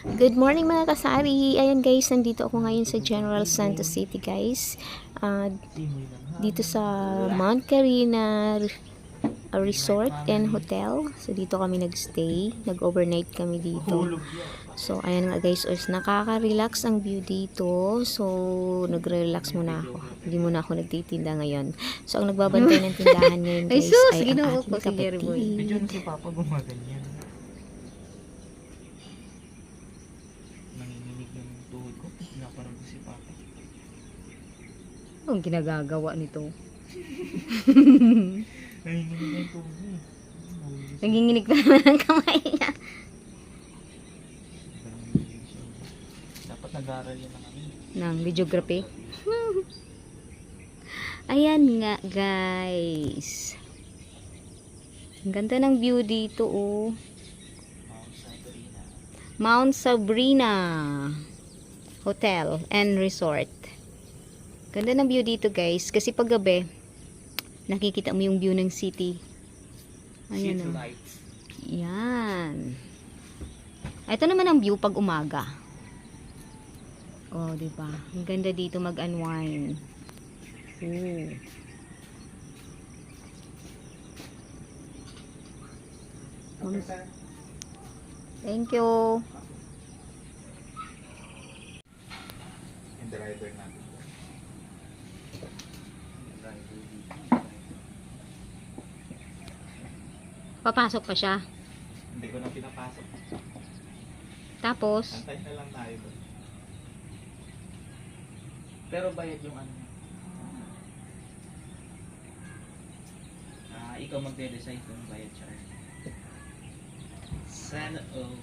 Good morning mga kasari. Ayan guys, nandito ako ngayon sa General Santos City guys. Ah, dito sa Mount Carina uh, Resort and Hotel. So dito kami nagstay. Nag-overnight kami dito. So ayan nga guys, os nakaka-relax ang view dito. So nagre-relax muna ako. Hindi muna ako nagtitinda ngayon. So ang nagbabantay ng tindahan ngayon Ay, guys sus! ay ang Ginoo aking ko si Jerry Boy. kapatid. Medyo si Papa gumaganyan. Nanginginig yung tuhod ko si Papa. Ang ginagagawa nito. Nanginginig na tuhod niya. Nanginginig pa naman ang kamay niya. Dapat nag-aaral yan ng ano. Ng videography. Ayan nga, guys. Ang ganda ng view dito, oh. Mount Santorina. Mount Sabrina Hotel and Resort. Ganda ng view dito, guys. Kasi pag gabi, nakikita mo yung view ng city. Ayan, City oh. Yan. Ito naman ang view pag umaga. Oh, 'di ba? Ang ganda dito mag-unwind. Oh. Okay, sir. Thank you. Yung driver natin. Papasok pa siya. Hindi ko na pinapasok. Tapos, Antay na lang tayo doon. Pero bayad yung ano. Ah, ikaw magde-decide kung bayad siya. Sana oh.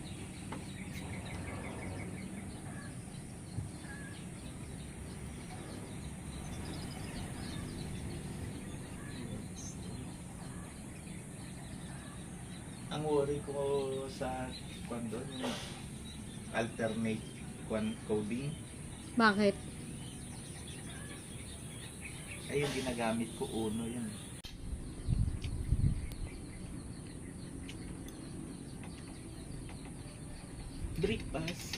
Ang worry ko sa kwan doon, yung alternate kwan coding, bakit? ay yung ginagamit ko uno yun. Break pass.